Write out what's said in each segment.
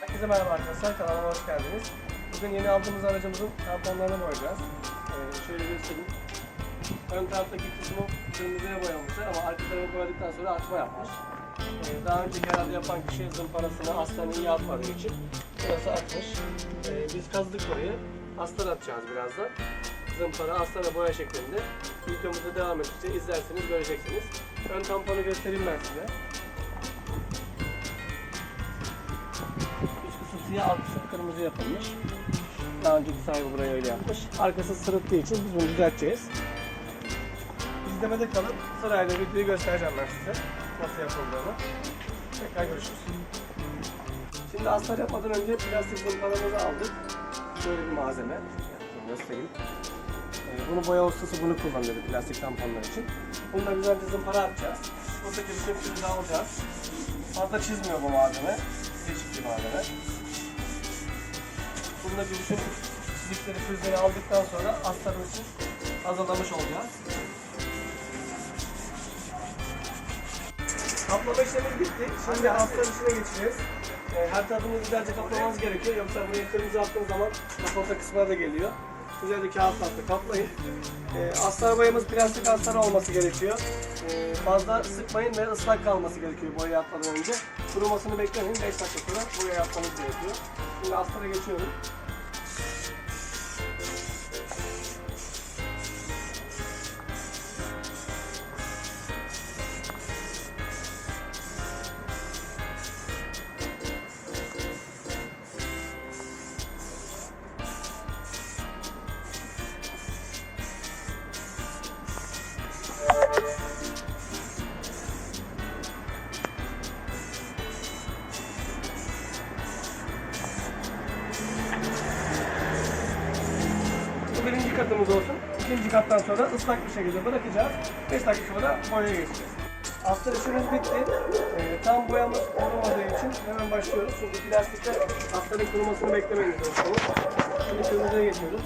Herkese merhaba arkadaşlar, kanalıma hoş geldiniz. Bugün yeni aldığımız aracımızın tamponlarını boyayacağız. Ee, şöyle göstereyim. Ön taraftaki kısmı kırmızıya boyamışlar ama arka tarafı boyadıktan sonra açma yapmış. Ee, daha önce herhalde yapan kişi zımparasını aslanı iyi atmadığı için burası atmış. Ee, biz kazdık burayı. Astar atacağız birazdan. Zımpara, astara boya şeklinde. Videomuza devam edince izlerseniz göreceksiniz. Ön tamponu göstereyim ben size. Alt kısım kırmızı yapılmış. Daha önceki sahibi burayı öyle yapmış. Arkası sırıttığı için biz bunu düzelteceğiz. İzlemede kalın. Sırayla videoyu göstereceğim ben size. Nasıl yapıldığını. Tekrar görüşürüz. Şimdi astar yapmadan önce plastik zımparamızı aldık. Şöyle bir malzeme. Göstereyim. Ee, bunu boya ustası bunu kullanıyor plastik tamponlar için. Bununla güzelce zımpara atacağız. Buradaki bütün pürüzü alacağız. Fazla çizmiyor bu malzeme. Değişik bir malzeme. Bundaki bütün çizikleri pürüzleri aldıktan sonra astarın için hazırlamış olacağız. Kaplama işlemimiz bitti. Şimdi astar işine geçeceğiz. Ee, her tarafını güzelce kaplamanız gerekiyor. Yoksa buraya kırmızı attığınız zaman kaporta kısmına da geliyor. Güzelce kağıtla kaplayın. Ee, astar boyamız plastik astar olması gerekiyor. Ee, fazla sıkmayın ve ıslak kalması gerekiyor boya atmadan önce. Kurumasını beklemeyin. 5 dakika sonra boya atmanız gerekiyor. Şimdi astara geçiyorum. Bu birinci katımız olsun. İkinci kattan sonra ıslak bir şekilde bırakacağız. 5 dakika sonra boyaya geçeceğiz. Astar işimiz bitti. Ee, tam boyamız olmadığı için hemen başlıyoruz. Çünkü plastikte astarın kurumasını gerekiyor. Şimdi kırmızıya geçiyoruz.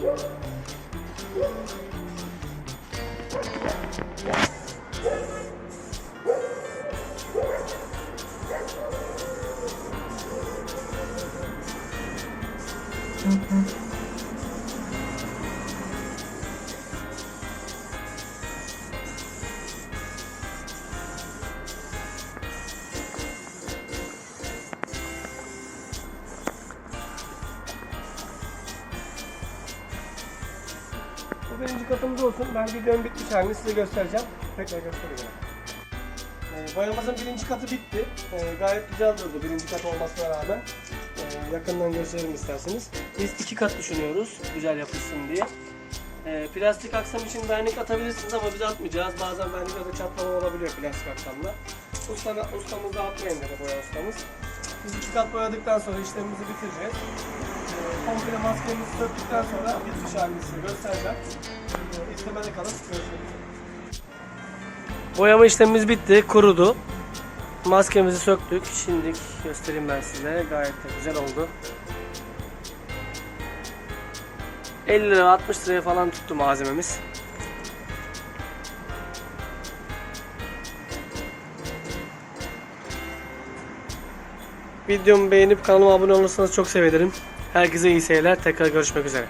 Bu birinci katımız olsun. Ben videonun bitmiş halini size göstereceğim. Tekrar göstereceğim. Ee, boyamızın birinci katı bitti. Ee, gayet güzel durdu birinci kat olmasına rağmen. Ee, yakından gösterelim isterseniz. Biz iki kat düşünüyoruz güzel yapışsın diye. Ee, plastik aksam için vernik atabilirsiniz ama biz atmayacağız. Bazen verniklerde çatlama olabiliyor plastik aksamda. Usta, ustamız da atmayın dedi boya ustamız. Biz iki kat boyadıktan sonra işlemimizi bitireceğiz. Ee, komple maskemizi söktükten sonra bitmiş halini size göstereceğim. Ee, İzlemede kalın. Görüşmek. Boyama işlemimiz bitti, kurudu. Maskemizi söktük. Şimdi göstereyim ben size. Gayet de güzel oldu. 50 lira 60 liraya falan tuttu malzememiz. Videomu beğenip kanalıma abone olursanız çok sevinirim. Herkese iyi seyirler. Tekrar görüşmek üzere.